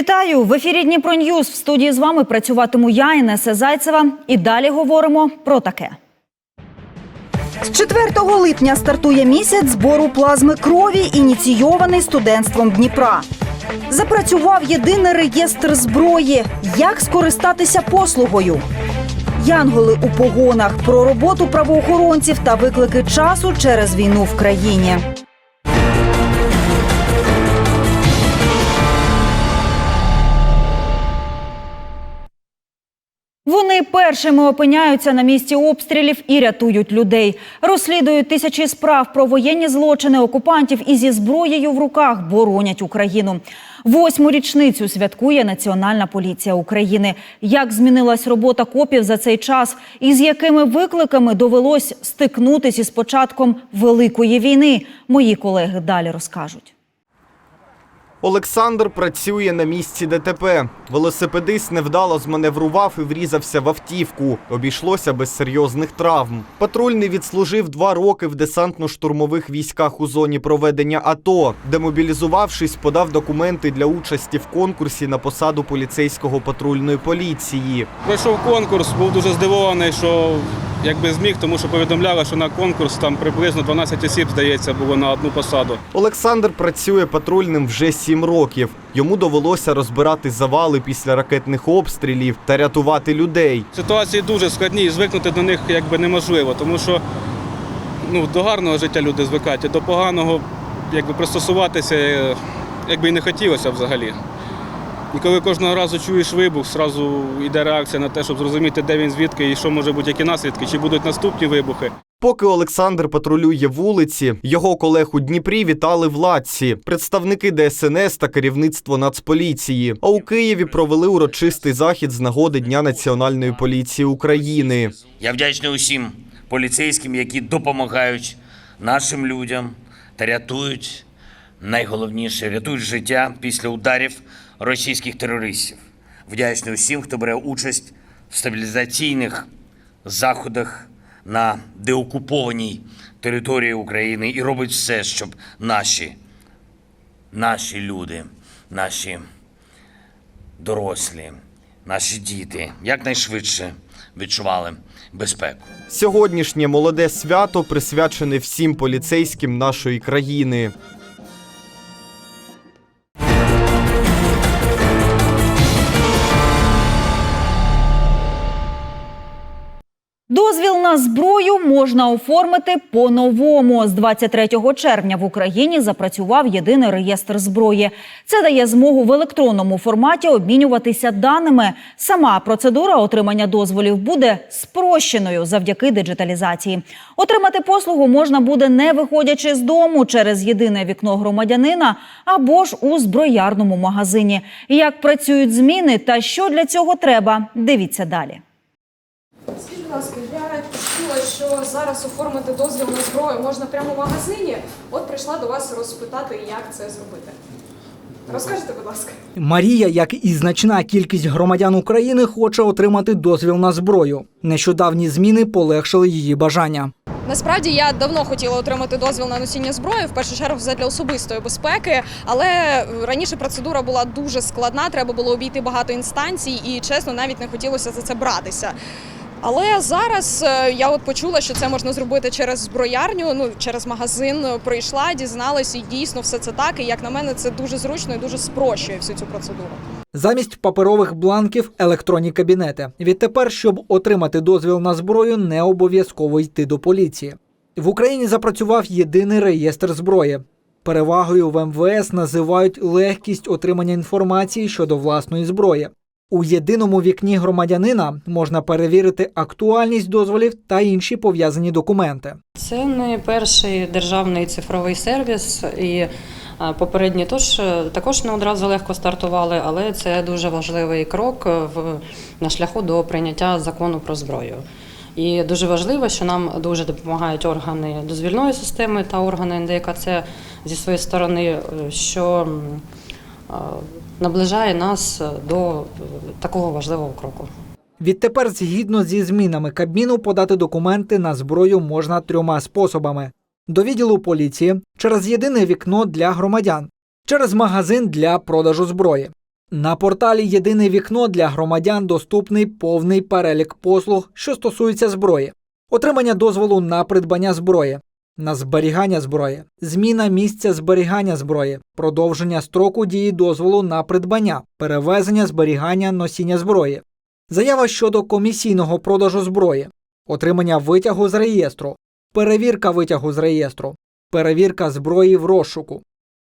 Вітаю в ефірі Дніпро Ньюз. В студії з вами працюватиму я, Інеса Зайцева. І далі говоримо про таке. З 4 липня стартує місяць збору плазми крові, ініційований студентством Дніпра. Запрацював єдиний реєстр зброї. Як скористатися послугою? Янголи у погонах про роботу правоохоронців та виклики часу через війну в країні. Першими опиняються на місці обстрілів і рятують людей. Розслідують тисячі справ про воєнні злочини окупантів і зі зброєю в руках боронять Україну. Восьму річницю святкує Національна поліція України. Як змінилась робота копів за цей час, і з якими викликами довелось стикнутися із початком великої війни? Мої колеги далі розкажуть. Олександр працює на місці ДТП. Велосипедист невдало зманеврував і врізався в автівку. Обійшлося без серйозних травм. Патрульний відслужив два роки в десантно-штурмових військах у зоні проведення АТО. Демобілізувавшись, подав документи для участі в конкурсі на посаду поліцейського патрульної поліції. Пройшов конкурс, був дуже здивований, що якби зміг, тому що повідомляли, що на конкурс там приблизно 12 осіб, здається, було на одну посаду. Олександр працює патрульним вже сім років. Йому довелося розбирати завали після ракетних обстрілів та рятувати людей. Ситуації дуже складні, і звикнути до них якби неможливо, тому що ну, до гарного життя люди звикають, а до поганого якби пристосуватися е, якби і не хотілося взагалі. І коли кожного разу чуєш вибух, одразу йде реакція на те, щоб зрозуміти, де він звідки і що може бути, які наслідки, чи будуть наступні вибухи. Поки Олександр патрулює вулиці, його колег у Дніпрі вітали владці, представники ДСНС та керівництво Нацполіції. А у Києві провели урочистий захід з нагоди Дня Національної поліції України. Я вдячний усім поліцейським, які допомагають нашим людям та рятують найголовніше рятують життя після ударів російських терористів. Вдячний усім, хто бере участь в стабілізаційних заходах на деокупованій території України і робить все, щоб наші, наші люди, наші дорослі, наші діти якнайшвидше відчували безпеку. Сьогоднішнє молоде свято присвячене всім поліцейським нашої країни. На зброю можна оформити по-новому. З 23 червня в Україні запрацював єдиний реєстр зброї. Це дає змогу в електронному форматі обмінюватися даними. Сама процедура отримання дозволів буде спрощеною завдяки диджиталізації. Отримати послугу можна буде не виходячи з дому через єдине вікно громадянина або ж у зброярному магазині. Як працюють зміни та що для цього треба, дивіться далі. Скажіть, будь ласка, я що зараз оформити дозвіл на зброю можна прямо в магазині. От прийшла до вас розпитати, як це зробити. Розкажете, будь ласка. Марія, як і значна кількість громадян України, хоче отримати дозвіл на зброю. Нещодавні зміни полегшили її бажання. Насправді я давно хотіла отримати дозвіл на носіння зброї, в першу чергу для особистої безпеки, але раніше процедура була дуже складна, треба було обійти багато інстанцій, і чесно, навіть не хотілося за це братися. Але зараз е, я от почула, що це можна зробити через зброярню, ну через магазин. Прийшла, дізналась, і дійсно все це так. І як на мене, це дуже зручно і дуже спрощує всю цю процедуру. Замість паперових бланків електронні кабінети. Відтепер, щоб отримати дозвіл на зброю, не обов'язково йти до поліції. В Україні запрацював єдиний реєстр зброї. Перевагою в МВС називають легкість отримання інформації щодо власної зброї. У єдиному вікні громадянина можна перевірити актуальність дозволів та інші пов'язані документи. Це не перший державний цифровий сервіс, і попередні тож е, також не одразу легко стартували, але це дуже важливий крок в на шляху до прийняття закону про зброю. І дуже важливо, що нам дуже допомагають органи дозвільної системи та органи НДКЦ зі своєї сторони, е, що наближає нас до е, такого важливого кроку. Відтепер, згідно зі змінами Кабміну, подати документи на зброю можна трьома способами: до відділу поліції, через єдине вікно для громадян, через магазин для продажу зброї. На порталі Єдине вікно для громадян доступний повний перелік послуг, що стосуються зброї, отримання дозволу на придбання зброї, на зберігання зброї, зміна місця зберігання зброї, продовження строку дії дозволу на придбання, перевезення зберігання носіння зброї, заява щодо комісійного продажу зброї, отримання витягу з реєстру, перевірка витягу з реєстру, перевірка зброї в розшуку.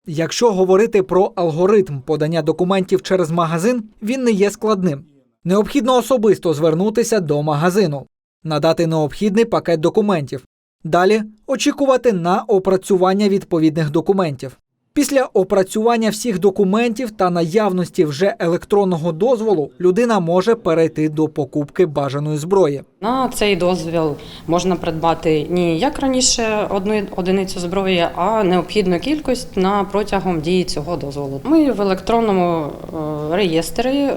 Якщо говорити про алгоритм подання документів через магазин, він не є складним. Необхідно особисто звернутися до магазину, надати необхідний пакет документів. Далі очікувати на опрацювання відповідних документів. Після опрацювання всіх документів та наявності вже електронного дозволу людина може перейти до покупки бажаної зброї. На цей дозвіл можна придбати не як раніше одну одиницю зброї, а необхідну кількість на протягом дії цього дозволу. Ми в електронному е, реєстрі е,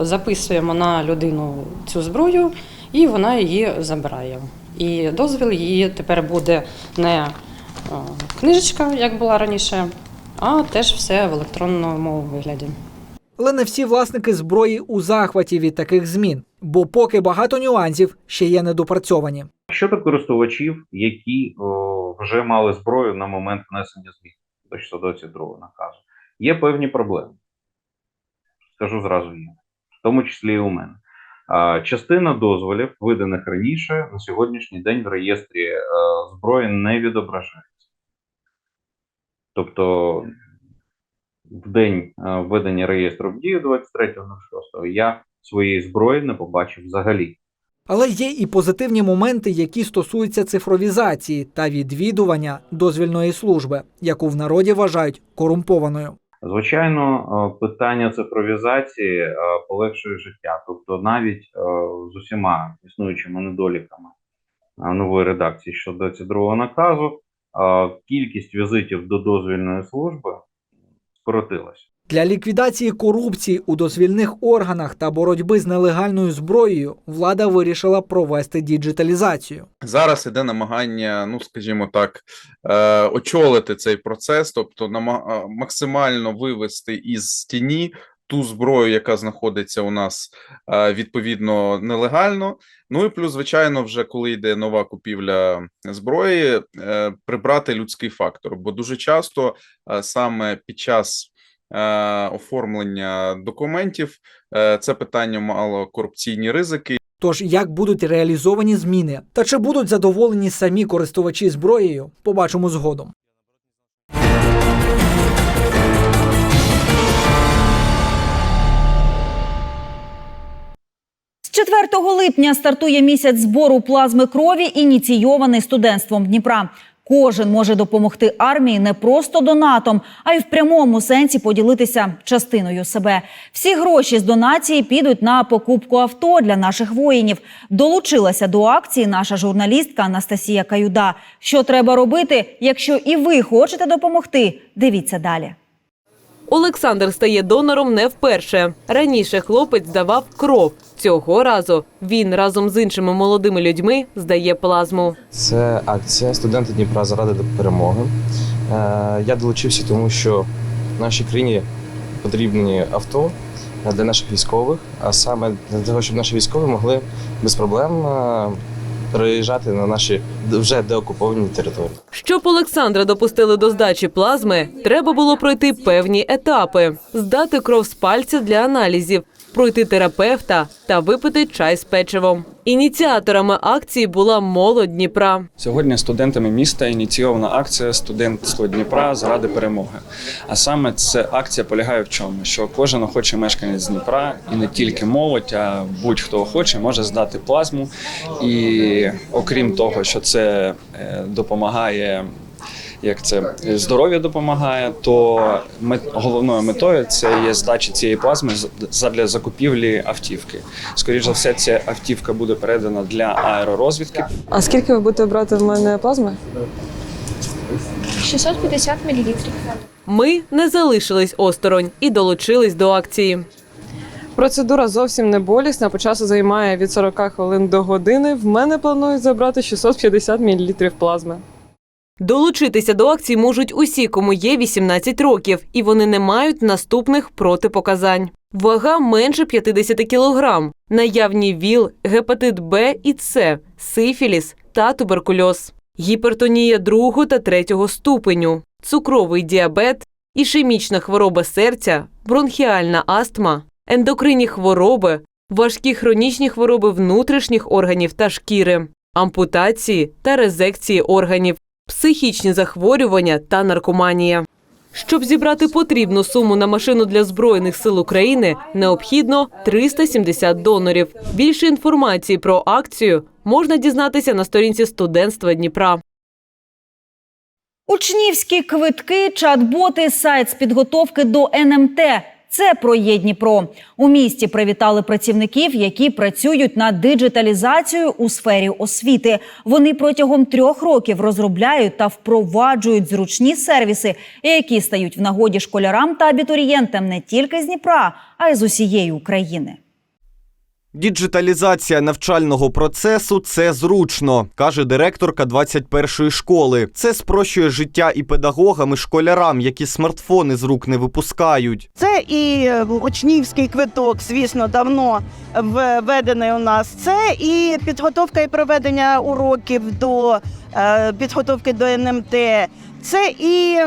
записуємо на людину цю зброю, і вона її забирає. І дозвіл її тепер буде не е, книжечка, як була раніше, а теж все в електронному вигляді. Але не всі власники зброї у захваті від таких змін, бо поки багато нюансів ще є недопрацьовані. Щодо користувачів, які о, вже мали зброю на момент внесення змін до 622 наказу, є певні проблеми. Скажу зразу є, в тому числі і у мене. Частина дозволів, виданих раніше, на сьогоднішній день в реєстрі е, зброї не відображається. Тобто, в день е, введення реєстру в дію 23.06 я своєї зброї не побачив взагалі. Але є і позитивні моменти, які стосуються цифровізації та відвідування дозвільної служби, яку в народі вважають корумпованою. Звичайно, е, питання цифровізації е, полегшує життя. Тобто, навіть е, з усіма існуючими недоліками нової редакції щодо 22 наказу, кількість візитів до дозвільної служби скоротилася. Для ліквідації корупції у дозвільних органах та боротьби з нелегальною зброєю влада вирішила провести діджиталізацію. Зараз іде намагання, ну скажімо так, е, очолити цей процес, тобто е, максимально вивести із тіні ту зброю, яка знаходиться у нас е, відповідно нелегально. Ну і плюс, звичайно, вже коли йде нова купівля зброї, прибрати людський фактор, бо дуже часто саме під час оформлення документів е, це питання мало корупційні ризики. Тож як будуть реалізовані зміни та чи будуть задоволені самі користувачі зброєю, побачимо згодом. З 4 липня стартує місяць збору плазми крові, ініційований студентством Дніпра. Кожен може допомогти армії не просто донатом, а й в прямому сенсі поділитися частиною себе. Всі гроші з донації підуть на покупку авто для наших воїнів. Долучилася до акції наша журналістка Анастасія Каюда. Що треба робити, якщо і ви хочете допомогти? Дивіться далі. Олександр стає донором не вперше. Раніше хлопець здавав кров. Цього разу він разом з іншими молодими людьми здає плазму. Це акція студенти Дніпра заради перемоги. Е, Я долучився, тому що нашій країні потрібні авто для наших військових, а саме для того, щоб наші військові могли без проблем переїжджати на наші вже деокуповані території. Щоб Олександра допустили до здачі плазми, треба було пройти певні етапи: здати кров з пальця для аналізів, пройти терапевта та випити чай з печивом. Ініціаторами акції була молодь Дніпра. Сьогодні студентами міста ініційована акція Студентство Дніпра заради перемоги. А саме ця акція полягає в чому? Що кожен охочий мешканець Дніпра, і не тільки молодь, а будь-хто охоче, може здати плазму. І окрім того, що це е, допомагає. Як це здоров'я допомагає, то мет, головною метою це є здача цієї плазми з- задля закупівлі автівки. Скоріше за все, ця автівка буде передана для аеророзвідки. А скільки ви будете брати в мене плазми? 650 мл. Ми не залишились осторонь і долучились до акції. Процедура зовсім не болісна. По часу займає від 40 хвилин до години. В мене планують забрати 650 мл плазми. Долучитися до акції можуть усі, кому є 18 років, і вони не мають наступних протипоказань. Вага менше 50 кг, наявні ВІЛ, гепатит Б і С, сифіліс та туберкульоз, гіпертонія другого та третього ступеню, цукровий діабет, ішемічна хвороба серця, бронхіальна астма, ендокринні хвороби, важкі хронічні хвороби внутрішніх органів та шкіри, ампутації та резекції органів, психічні захворювання та наркоманія. Щоб зібрати потрібну суму на машину для збройних сил України, необхідно 370 донорів. Більше інформації про акцію можна дізнатися на сторінці студентства Дніпра. Учнівські квитки, чат-боти, сайт з підготовки до НМТ. Це про є Дніпро. У місті привітали працівників, які працюють над диджиталізацією у сфері освіти. Вони протягом трьох років розробляють та впроваджують зручні сервіси, які стають в нагоді школярам та абітурієнтам не тільки з Дніпра, а й з усієї України. Діджиталізація навчального процесу це зручно, каже директорка 21-ї школи. Це спрощує життя і педагогам, і школярам, які смартфони з рук не випускають. Це і е, учнівський квиток, звісно, давно введений у нас. Це і підготовка і проведення уроків до е, підготовки до НМТ. Це і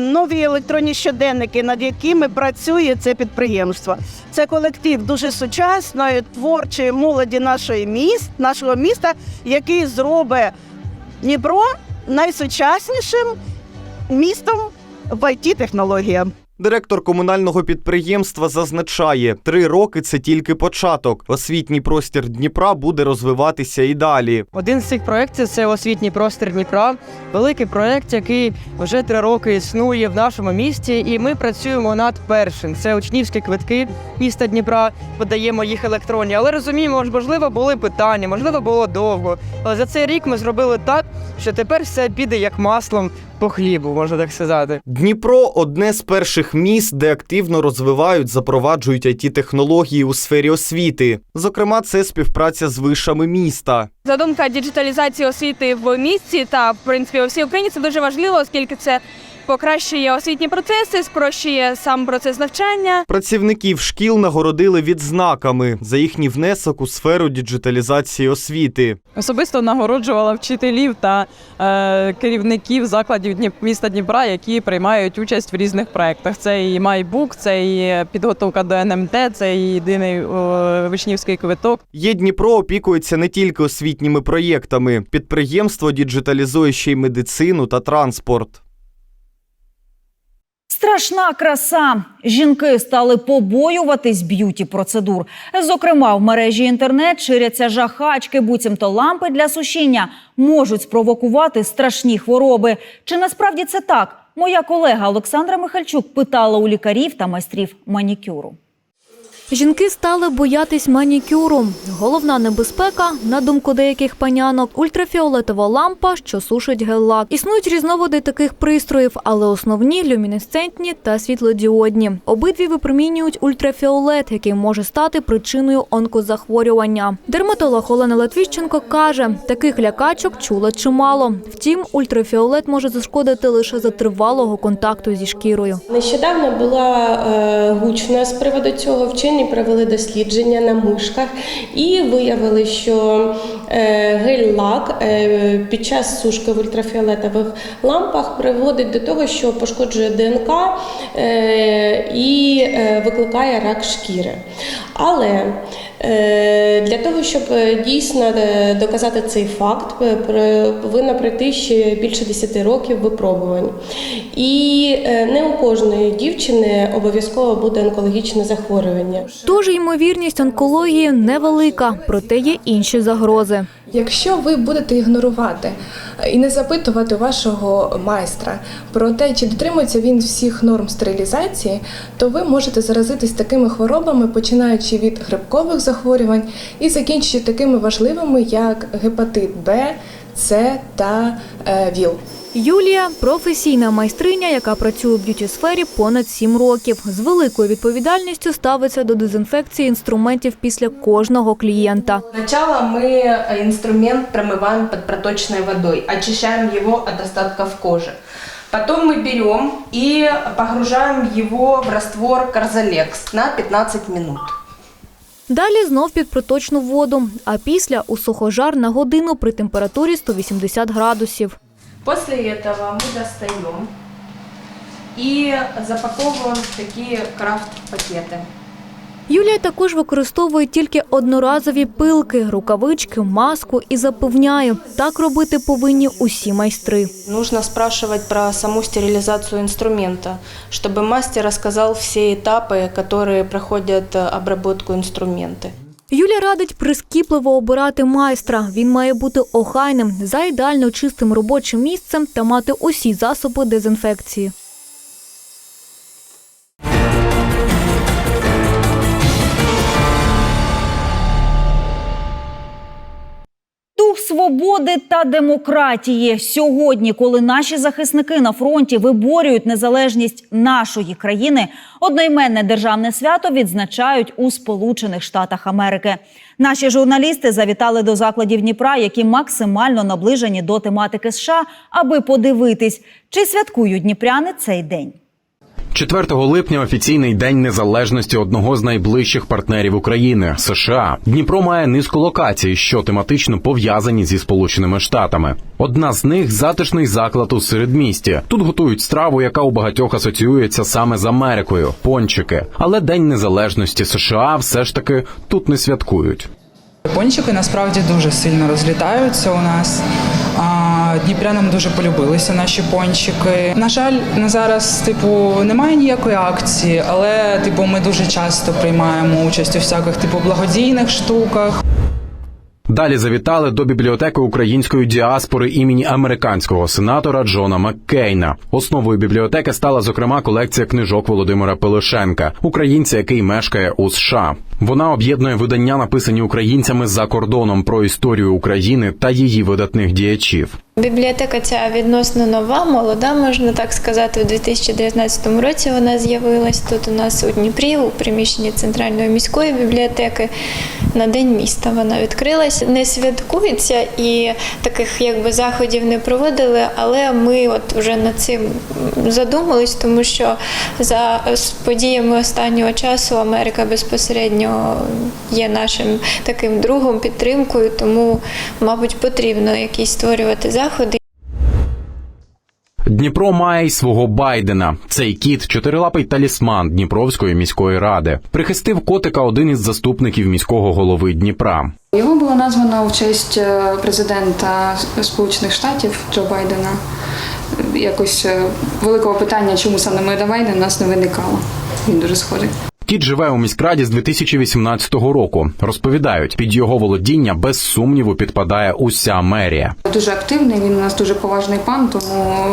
нові електронні щоденники, над якими працює це підприємство. Це колектив дуже сучасної, творчої молоді нашої міст, нашого міста, який зробить Дніпро найсучаснішим містом в it технологіям Директор комунального підприємства зазначає, три роки це тільки початок. Освітній простір Дніпра буде розвиватися і далі. Один з цих проєктів це освітній простір Дніпра. Великий проєкт, який вже три роки існує в нашому місті, і ми працюємо над першим. Це учнівські квитки міста Дніпра. Подаємо їх електронні. Але розуміємо, можливо, були питання, можливо, було довго. Але за цей рік ми зробили так, що тепер все піде як маслом по хлібу, можна так сказати. Дніпро одне з перших міст, де активно розвивають, запроваджують it технології у сфері освіти. Зокрема, це співпраця з вишами міста. Задумка діджиталізації освіти в місті та в принципі у всій Україні це дуже важливо, оскільки це покращує освітні процеси, спрощує сам процес навчання. Працівників шкіл нагородили відзнаками за їхній внесок у сферу діджиталізації освіти. Особисто нагороджувала вчителів та е, керівників закладів Дніп... міста Дніпра, які приймають участь в різних проєктах. Це і майбук, це і підготовка до НМТ, це і єдиний о, вишнівський квиток. Є Дніпро опікується не тільки освітніми проєктами. Підприємство діджиталізує ще й медицину та транспорт. Страшна краса. Жінки стали побоюватись б'юті процедур. Зокрема, в мережі інтернет ширяться жахачки, буцімто лампи для сушіння можуть спровокувати страшні хвороби. Чи насправді це так? Моя колега Олександра Михальчук питала у лікарів та майстрів манікюру. Жінки стали боятись манікюру. Головна небезпека, на думку деяких панянок, ультрафіолетова лампа, що сушить гель-лак. Існують різновиди таких пристроїв, але основні люмінесцентні та світлодіодні. Обидві випромінюють ультрафіолет, який може стати причиною онкозахворювання. Дерматолог Олена Латвіщенко каже, таких лякачок чула чимало. Втім, ультрафіолет може зашкодити лише за тривалого контакту зі шкірою. Нещодавно була е, гучна з приводу цього. Вчені провели дослідження на мишках і виявили, що е, гель-лак е, під час сушки в ультрафіолетових лампах приводить до того, що пошкоджує ДНК е, і викликає рак шкіри. Але для того, щоб дійсно доказати цей факт, повинно пройти ще більше 10 років випробувань. І не у кожної дівчини обов'язково буде онкологічне захворювання. Тож ймовірність онкології невелика, проте є інші загрози. Якщо ви будете ігнорувати і не запитувати вашого майстра про те, чи дотримується він всіх норм стерилізації, то ви можете заразитись такими хворобами, починаючи від грибкових захворювань і закінчуючи такими важливими, як гепатит Б, С та е, ВІЛ. Юлія професійна майстриня, яка працює в б'юті сфері понад сім років. З великою відповідальністю ставиться до дезінфекції інструментів після кожного клієнта. Сначала мы э, инструмент промываем под проточной водой, очищаем его от остатков кожи. Потом мы берем и погружаем его в раствор Карзалекс на 15 минут. Далі знов під проточну воду, а після у сухожар на годину при температурі 180 градусів. После этого мы достаем и запаковываем в такие крафт-пакеты. Юлія також використовує тільки одноразові пилки, рукавички, маску і запевняє, так робити повинні усі майстри. Нужно спрашивать про саму стерилизацию инструмента, чтобы мастер рассказал все этапы, которые проходят э, обработку инструмента. Юля радить прискіпливо обирати майстра. Він має бути охайним, за ідеально чистим робочим місцем та мати усі засоби дезінфекції. Свободи та демократії сьогодні, коли наші захисники на фронті виборюють незалежність нашої країни, одноіменне державне свято відзначають у Сполучених Штатах Америки. Наші журналісти завітали до закладів Дніпра, які максимально наближені до тематики США, аби подивитись, чи святкують дніпряни цей день. 4 липня офіційний день незалежності одного з найближчих партнерів України США. Дніпро має низку локацій, що тематично пов'язані зі Сполученими Штатами. Одна з них затишний заклад у середмісті. Тут готують страву, яка у багатьох асоціюється саме з Америкою пончики. Але День незалежності США все ж таки тут не святкують. Пончики насправді дуже сильно розлітаються у нас. Дніпрянам дуже полюбилися наші пончики. На жаль, на зараз, типу, немає ніякої акції, але типу, ми дуже часто приймаємо участь у всяких типу благодійних штуках. Далі завітали до бібліотеки української діаспори імені американського сенатора Джона Маккейна. Основою бібліотеки стала зокрема колекція книжок Володимира Пилишенка, українця, який мешкає у США. Вона об'єднує видання, написані українцями за кордоном про історію України та її видатних діячів. Бібліотека ця відносно нова, молода, можна так сказати. У 2019 році вона з'явилась тут у нас у Дніпрі, у приміщенні центральної міської бібліотеки. На день міста вона відкрилась. Не святкується і таких якби заходів не проводили, але ми от вже над цим задумались, тому що за подіями останнього часу Америка безпосередньо є нашим таким другом, підтримкою, тому, мабуть, потрібно якісь створювати заходи. Дніпро має й свого Байдена. Цей кіт чотирилапий талісман Дніпровської міської ради. Прихистив котика один із заступників міського голови Дніпра. Його було названо в честь е, президента Сполучених Штатів Джо Байдена. Якось е, великого питання, чому саме ми до Байдена, у нас не виникало. Він дуже схожий. Кіт живе у міськраді з 2018 року. Розповідають, під його володіння без сумніву підпадає уся мерія. Дуже активний, він у нас дуже поважний пан, тому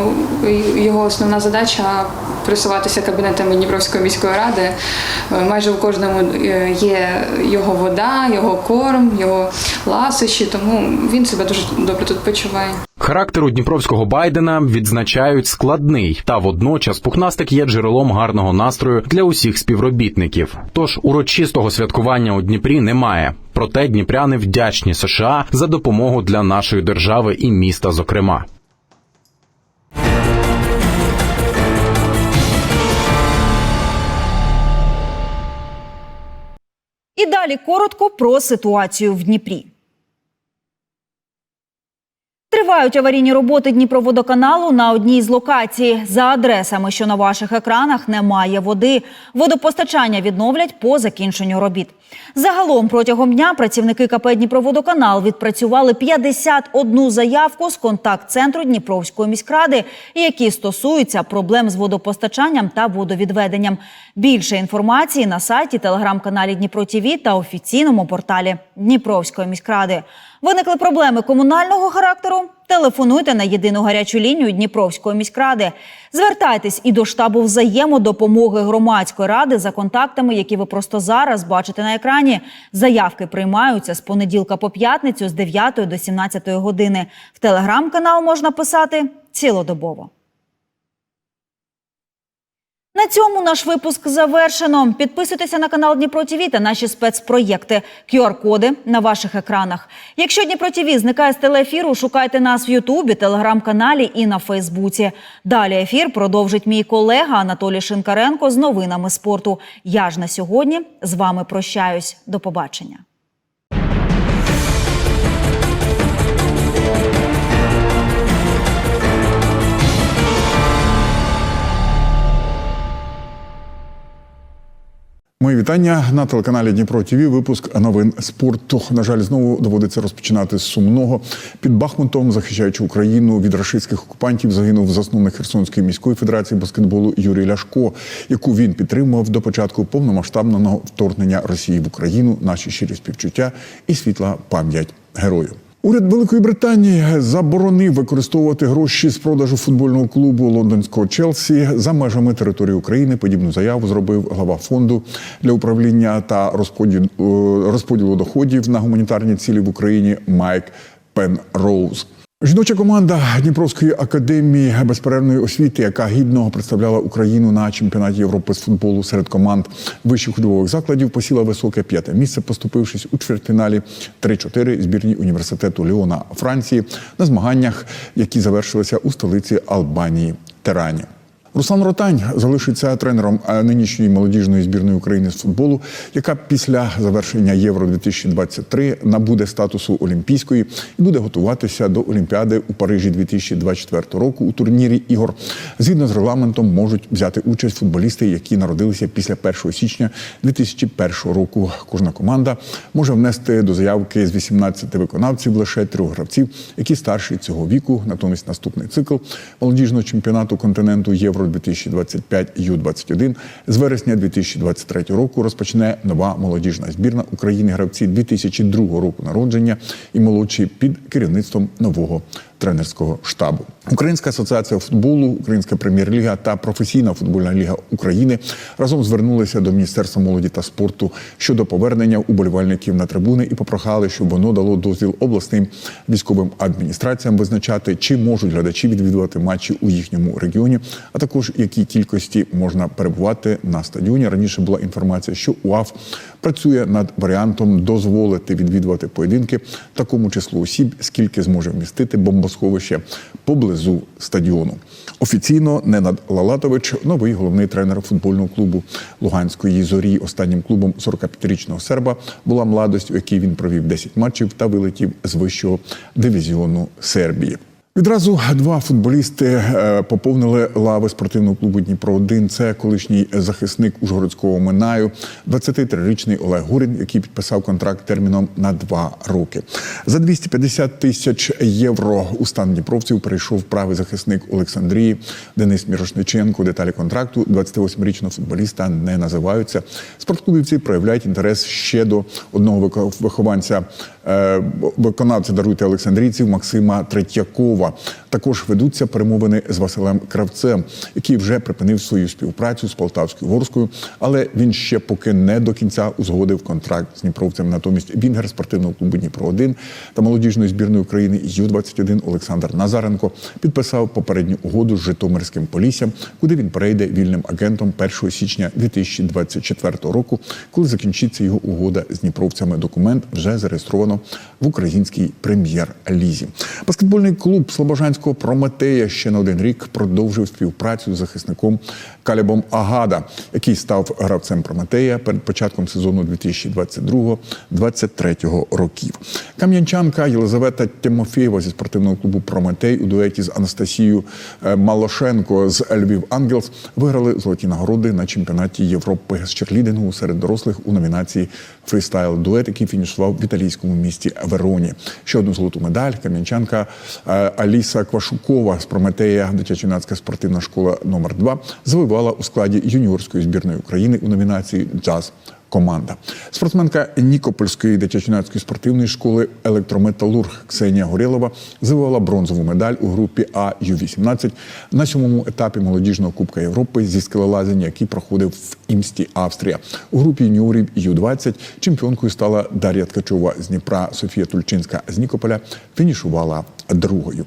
його основна задача присуватися кабінетами Дніпровської міської ради. Е, Майже у кожному е, є його вода, його корм, його ласощі, тому він себе дуже добре тут почуває. Характер у Дніпровського Байдена відзначають складний, та водночас пухнастик є джерелом гарного настрою для усіх співробітників. Тож урочистого святкування у Дніпрі немає. Проте дніпряни вдячні США за допомогу для нашої держави і міста, зокрема. І далі коротко про ситуацію в Дніпрі. Тривають аварійні роботи Дніпроводоканалу на одній з локацій. За адресами, що на ваших екранах, немає води. Водопостачання відновлять по закінченню робіт. Загалом протягом дня працівники КП Дніпроводоканал відпрацювали 51 заявку з контакт-центру Дніпровської міськради, які стосуються проблем з водопостачанням та водовідведенням. Більше інформації на сайті, телеграм-каналі Дніпро ТІВІ та офіційному порталі Дніпровської міськради. Виникли проблеми комунального характеру? Телефонуйте на єдину гарячу лінію Дніпровської міськради. Звертайтесь і до штабу взаємодопомоги громадської ради за контактами, які ви просто зараз бачите на екрані. Заявки приймаються з понеділка по п'ятницю з 9 до 17 години. В телеграм-канал можна писати цілодобово. На цьому наш випуск завершено. Підписуйтеся на канал Дніпро ТВ та наші спецпроєкти. QR-коди на ваших екранах. Якщо Дніпро ТВ зникає з телеефіру, шукайте нас в Ютубі, телеграм-каналі і на Фейсбуці. Далі ефір продовжить мій колега Анатолій Шинкаренко з новинами спорту. Я ж на сьогодні з вами прощаюсь. До побачення. Мої вітання на телеканалі Дніпро ТВ. Випуск новин спорту. На жаль, знову доводиться розпочинати з сумного. Під Бахмутом, захищаючи Україну від рашистських окупантів, загинув засновник Херсонської міської федерації баскетболу Юрій Ляшко, яку він підтримував до початку повномасштабного вторгнення Росії в Україну. Наші щирі співчуття і світла пам'ять герою. Уряд Великої Британії заборонив використовувати гроші з продажу футбольного клубу лондонського Челсі за межами території України. Подібну заяву зробив глава фонду для управління та розподілу, розподілу доходів на гуманітарні цілі в Україні Майк Пенроуз. Жіноча команда Дніпровської академії безперервної освіти, яка гідно представляла Україну на чемпіонаті Європи з футболу серед команд вищих худових закладів, посіла високе п'яте місце, поступившись у чвертьфіналі 3-4 збірній університету Ліона Франції на змаганнях, які завершилися у столиці Албанії Терані. Руслан Ротань залишиться тренером е, нинішньої молодіжної збірної України з футболу, яка після завершення Євро 2023 набуде статусу олімпійської і буде готуватися до Олімпіади у Парижі 2024 року. У турнірі ігор згідно з регламентом можуть взяти участь футболісти, які народилися після 1 січня 2001 року. Кожна команда може внести до заявки з 18 виконавців лише трьох гравців, які старші цього віку. Натомість наступний цикл молодіжного чемпіонату континенту Євро 2025 Ю-21 з вересня 2023 року розпочне нова молодіжна збірна України. Гравці 2002 року народження і молодші під керівництвом нового тренерського штабу. Українська асоціація футболу, Українська прем'єр-ліга та професійна футбольна ліга України разом звернулися до Міністерства молоді та спорту щодо повернення уболівальників на трибуни і попрохали, щоб воно дало дозвіл обласним військовим адміністраціям визначати, чи можуть глядачі відвідувати матчі у їхньому регіоні, а також якій кількості можна перебувати на стадіоні. Раніше була інформація, що УАФ працює над варіантом дозволити відвідувати поєдинки такому числу осіб, скільки зможе вмістити бомбосховище поблизу стадіону. Офіційно Ненад Лалатович, новий головний тренер футбольного клубу Луганської зорі. Останнім клубом 45-річного серба була младость, у якій він провів 10 матчів та вилетів з вищого дивізіону Сербії. Відразу два футболісти е, поповнили лави спортивного клубу Дніпро 1 Це колишній захисник Ужгородського Минаю, 23-річний Олег Гурін, який підписав контракт терміном на два роки. За 250 тисяч євро у стан Дніпровців перейшов правий захисник Олександрії Денис Мірошниченко. Деталі контракту 28-річного футболіста не називаються. Спортклубівці проявляють інтерес ще до одного вихо- вихованця е, виконавця даруйте Олександрійців Максима Третьякова. Також ведуться перемовини з Василем Кравцем, який вже припинив свою співпрацю з Полтавською Ворською, але він ще поки не до кінця узгодив контракт з Дніпровцем. Натомість Вінгер спортивного клубу Дніпро 1 та молодіжної збірної України Ю-21 Олександр Назаренко підписав попередню угоду з Житомирським Поліссям, куди він перейде вільним агентом 1 січня 2024 року, коли закінчиться його угода з дніпровцями. Документ вже зареєстровано в українській прем'єр-лізі. Баскетбольний клуб Слобожанського Прометея ще на один рік продовжив співпрацю з захисником Калібом Агада, який став гравцем Прометея перед початком сезону 2022-2023 років. Кам'янчанка Єлизавета Тимофєєва зі спортивного клубу Прометей у дуеті з Анастасією е, Малошенко з Львів Ангелс виграли золоті нагороди на чемпіонаті Європи з черлідингу серед дорослих у номінації фрістайл дует, який фінішував в італійському місті Вероні. Ще одну золоту медаль кам'янчанка е, Аліса Квашукова з Прометея, дитячо-юнацька спортивна школа номер 2 завоювала у складі юніорської збірної України у номінації Джаз. Команда спортсменка Нікопольської дитячо-юнацької спортивної школи електрометалург Ксенія Горєлова завоювала бронзову медаль у групі А Ю-18 на сьомому етапі молодіжного Кубка Європи зі скелелазіння, який проходив в Імсті, Австрія. У групі юніорів Ю-20 чемпіонкою стала Дар'я Ткачова з Дніпра. Софія Тульчинська з Нікополя фінішувала другою.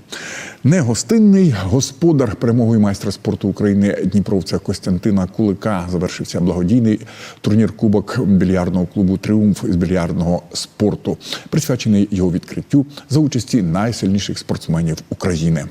Негостинний господар перемогою майстра спорту України Дніпровця Костянтина Кулика завершився благодійний турнір Кубок більярдного клубу Тріумф з більярдного спорту, присвячений його відкриттю за участі найсильніших спортсменів України.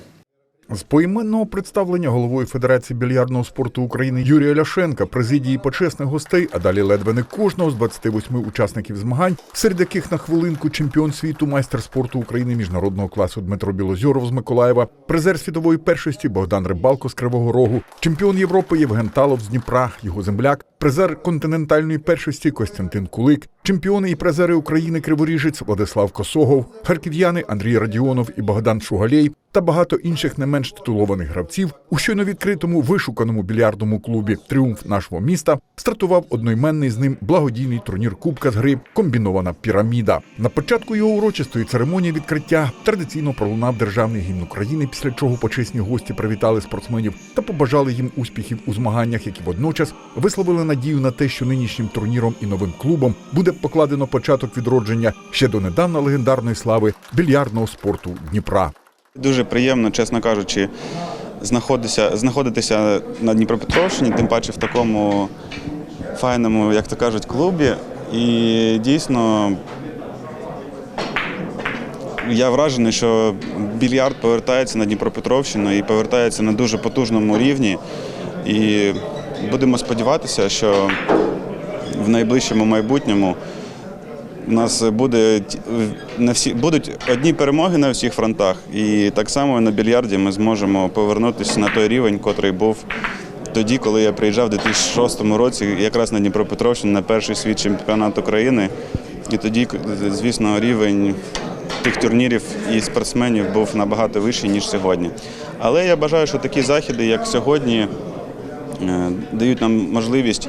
З поіменного представлення головою Федерації більярдного спорту України Юрія Ляшенка, президії почесних гостей, а далі ледве не кожного з 28 учасників змагань, серед яких на хвилинку чемпіон світу, майстер спорту України міжнародного класу Дмитро Білозьоров з Миколаєва, призер світової першості Богдан Рибалко з Кривого Рогу, чемпіон Європи Євген Талов з Дніпра, його земляк, призер континентальної першості Костянтин Кулик, чемпіони і призери України Криворіжець Владислав Косогов, харків'яни Андрій Радіонов і Богдан Шугалєй та багато інших не менш титулованих гравців у щойно відкритому вишуканому більярдному клубі Тріумф нашого міста стартував одноіменний з ним благодійний турнір Кубка з гри Комбінована піраміда. На початку його урочистої церемонії відкриття традиційно пролунав державний гімн України, після чого почесні гості привітали спортсменів та побажали їм успіхів у змаганнях, які водночас висловили надію на те, що нинішнім турніром і новим клубом буде покладено початок відродження ще донедавна легендарної слави більярдного спорту Дніпра. Дуже приємно, чесно кажучи, знаходитися, знаходитися на Дніпропетровщині, тим паче в такому файному, як то кажуть, клубі. І дійсно я вражений, що більярд повертається на Дніпропетровщину і повертається на дуже потужному рівні. І будемо сподіватися, що в найближчому майбутньому у нас буде на всі будуть одні перемоги на всіх фронтах, і так само на більярді ми зможемо повернутися на той рівень, котрий був тоді, коли я приїжджав у 2006 році, якраз на Дніпропетровщину на перший світ чемпіонат України. І тоді, звісно, рівень тих турнірів і спортсменів був набагато вищий, ніж сьогодні. Але я бажаю, що такі заходи, як сьогодні, дають нам можливість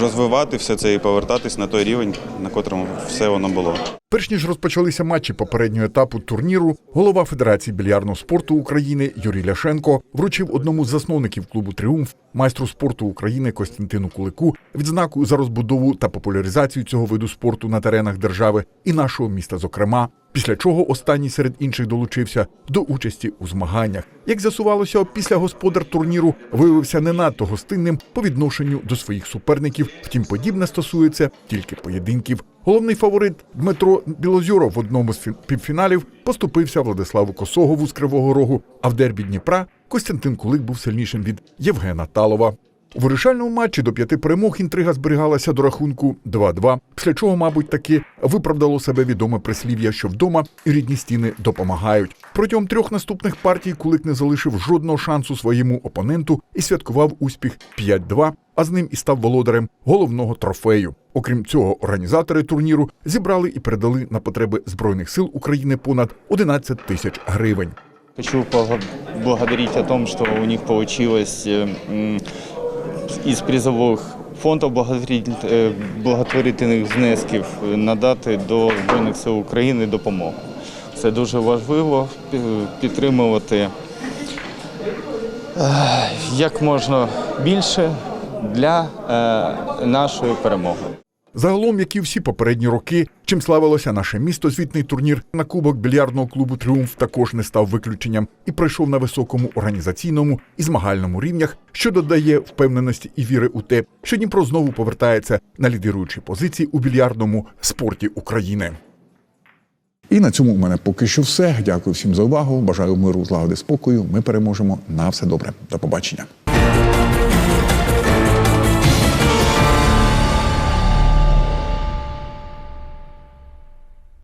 розвивати все це і повертатись на той рівень, на котрому все воно було. Перш ніж розпочалися матчі попереднього етапу турніру, голова Федерації більярдного спорту України Юрій Ляшенко вручив одному з засновників клубу Тріумф, майстру спорту України Костянтину Кулику, відзнаку за розбудову та популяризацію цього виду спорту на теренах держави і нашого міста, зокрема. Після чого останній серед інших долучився до участі у змаганнях. Як з'ясувалося, після господар турніру виявився не надто гостинним по відношенню до своїх суперників. Втім, подібне стосується тільки поєдинків. Головний фаворит Дмитро Білозюров в одному з фі- півфіналів поступився Владиславу Косогову з Кривого Рогу. А в дербі Дніпра Костянтин Кулик був сильнішим від Євгена Талова. У вирішальному матчі до п'яти перемог інтрига зберігалася до рахунку 2-2, після чого, мабуть, таки виправдало себе відоме прислів'я, що вдома і рідні стіни допомагають. Протягом трьох наступних партій Кулик не залишив жодного шансу своєму опоненту і святкував успіх 5-2, а з ним і став володарем головного трофею. Окрім цього, організатори турніру зібрали і передали на потреби Збройних сил України понад 11 тисяч гривень. Хочу поблагодарить о том, что у них получилось э, призових фондів е, благотворительних внесків е, надати до Збройних сил України допомогу. Це дуже важливо підтримувати е, як можна більше для нашої перемоги. Загалом, як і всі попередні роки, чим славилося наше місто, звітний турнір на кубок більярдного клубу Тріумф також не став виключенням і пройшов на високому організаційному і змагальному рівнях, що додає впевненості і віри у те, що Дніпро знову повертається на лідируючі позиції у більярдному спорті України. І на цьому у мене поки що все. Дякую всім за увагу. Бажаю миру, злагоди, спокою. Ми переможемо. На все добре. До побачення.